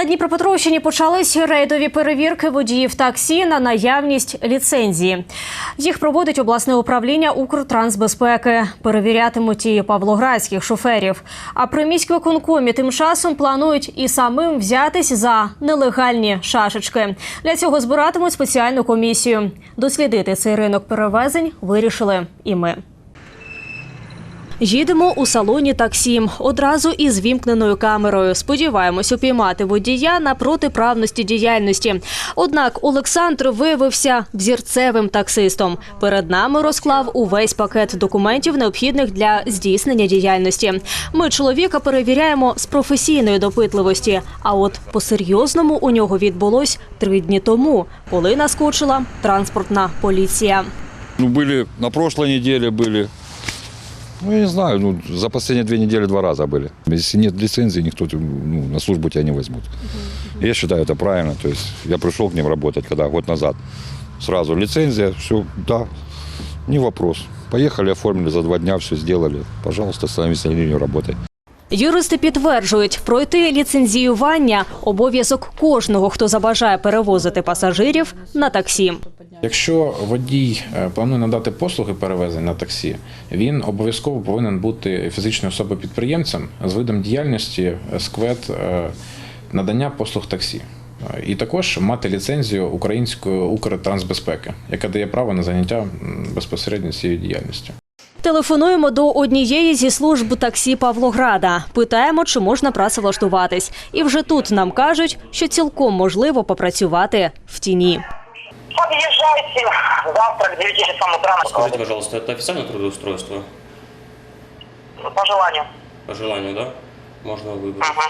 На Дніпропетровщині почались рейдові перевірки водіїв таксі на наявність ліцензії. Їх проводить обласне управління Укртрансбезпеки. Перевірятимуть і павлоградських шоферів. А при міськвиконкомі тим часом планують і самим взятись за нелегальні шашечки. Для цього збиратимуть спеціальну комісію. Дослідити цей ринок перевезень вирішили і ми. Їдемо у салоні таксі одразу із вімкненою камерою. Сподіваємось упіймати водія на протиправності діяльності. Однак Олександр виявився взірцевим таксистом. Перед нами розклав увесь пакет документів, необхідних для здійснення діяльності. Ми чоловіка перевіряємо з професійної допитливості. А от по-серйозному у нього відбулось три дні тому, коли наскочила транспортна поліція. Ну, были на прошлой неделе были. Ну, я не знаю, ну, за последние две недели два раза были. Если нет лицензии, никто ну, на службу тебя не возьмут. Я считаю, это правильно. То есть я пришел к ним работать, когда год назад. Сразу лицензия, все, да, не вопрос. Поехали, оформили за два дня, все сделали. Пожалуйста, становись на линию работай. Юристи підтверджують, пройти ліцензіювання – обов'язок кожного, хто забажає перевозити пасажирів на таксі. Якщо водій е, планує надати послуги перевезень на таксі, він обов'язково повинен бути фізичною особою підприємцем з видом діяльності е, сквет е, надання послуг таксі. І також мати ліцензію української Укртрансбезпеки, яка дає право на заняття безпосередньо цією діяльністю. Телефонуємо до однієї зі служб таксі Павлограда. Питаємо, чи можна працевлаштуватись. І вже тут нам кажуть, що цілком можливо попрацювати в тіні. Подъезжайте завтра к 9 часам утра. Скажите, пожалуйста, это официальное трудоустройство? По желанию. По желанию, да? Можно выбрать. Ага.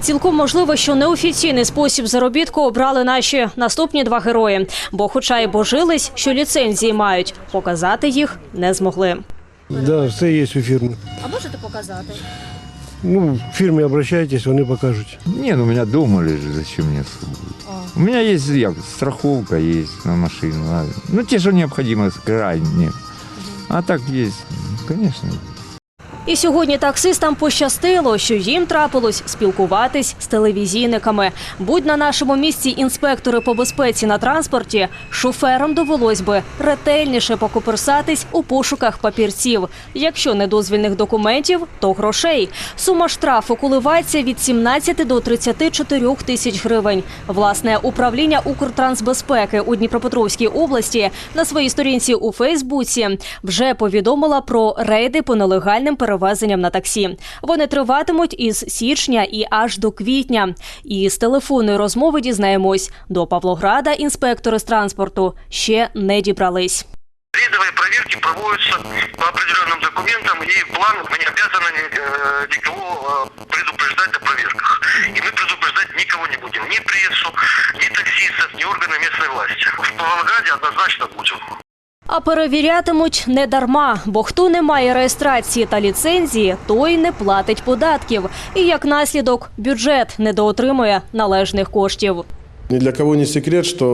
Цілком можливо, що неофіційний спосіб заробітку обрали наші наступні два герої. Бо, хоча й божились, що ліцензії мають, показати їх не змогли. Да, все є у фірми. А можете показати? Ну, в фирме обращайтесь, они покажут. Нет, ну, у меня дома лежит, зачем мне с? У меня есть як, страховка есть на машину. а, Ну, те, что необходимо, крайне. А так есть, конечно. І сьогодні таксистам пощастило, що їм трапилось спілкуватись з телевізійниками. Будь на нашому місці інспектори по безпеці на транспорті, шоферам довелось би ретельніше покуперсатись у пошуках папірців. Якщо не дозвільних документів, то грошей. Сума штрафу коливається від 17 до 34 тисяч гривень. Власне, управління Укртрансбезпеки у Дніпропетровській області на своїй сторінці у Фейсбуці вже повідомила про рейди по нелегальним перевезенням на таксі. Вони триватимуть із січня і аж до квітня. І з телефонної розмови дізнаємось, до Павлограда інспектори з транспорту ще не дібрались. Рейдовые проверки проводятся по определенным документам, и план мы не обязаны э, никого э, предупреждать о проверках. И мы предупреждать никого не будем. Ни прессу, ни таксистов, ни органы местной власти. В Павлограде однозначно будем. А перевірятимуть не дарма, бо хто не має реєстрації та ліцензії, той не платить податків. І як наслідок бюджет недоотримує належних коштів. Ни для кого не секрет, что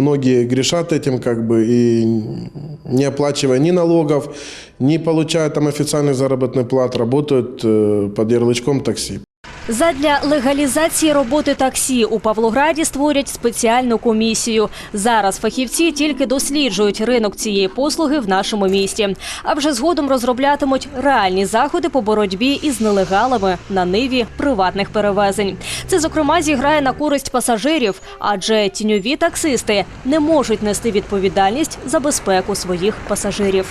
многие грешат этим, как бы, и не оплачивая ни налогов, не получая там официальных заработных плат, работают э, под ярлычком такси. Задля легалізації роботи таксі у Павлограді створять спеціальну комісію. Зараз фахівці тільки досліджують ринок цієї послуги в нашому місті. А вже згодом розроблятимуть реальні заходи по боротьбі із нелегалами на ниві приватних перевезень. Це зокрема зіграє на користь пасажирів, адже тіньові таксисти не можуть нести відповідальність за безпеку своїх пасажирів.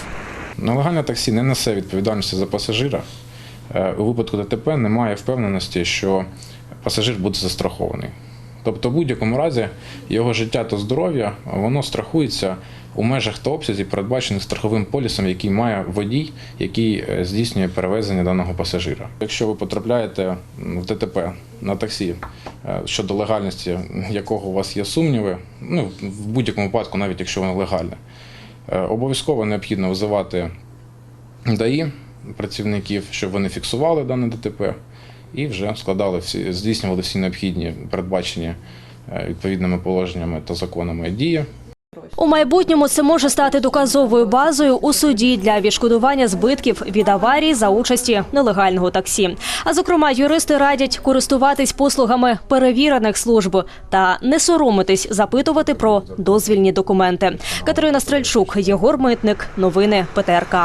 Нелегальне таксі не несе відповідальності за пасажира. Е, У випадку ДТП немає впевненості, що пасажир буде застрахований. Тобто, в будь-якому разі його життя та здоров'я воно страхується у межах та обсязі, передбачених страховим полісом, який має водій, який е, здійснює перевезення даного пасажира. Якщо ви потрапляєте в ДТП на таксі, е, щодо легальності якого у вас є сумніви, ну в будь-якому випадку, навіть якщо воно легальне, обов'язково необхідно визивати ДАІ працівників, щоб вони фіксували дане ДТП і вже складали всі, здійснювали всі необхідні передбачені е, відповідними положеннями та законами дії. У майбутньому це може стати доказовою базою у суді для відшкодування збитків від аварії за участі нелегального таксі. А зокрема, юристи радять користуватись послугами перевірених служб та не соромитись запитувати про дозвільні документи. Катерина Стрельчук, Єгор Митник, новини ПТРК.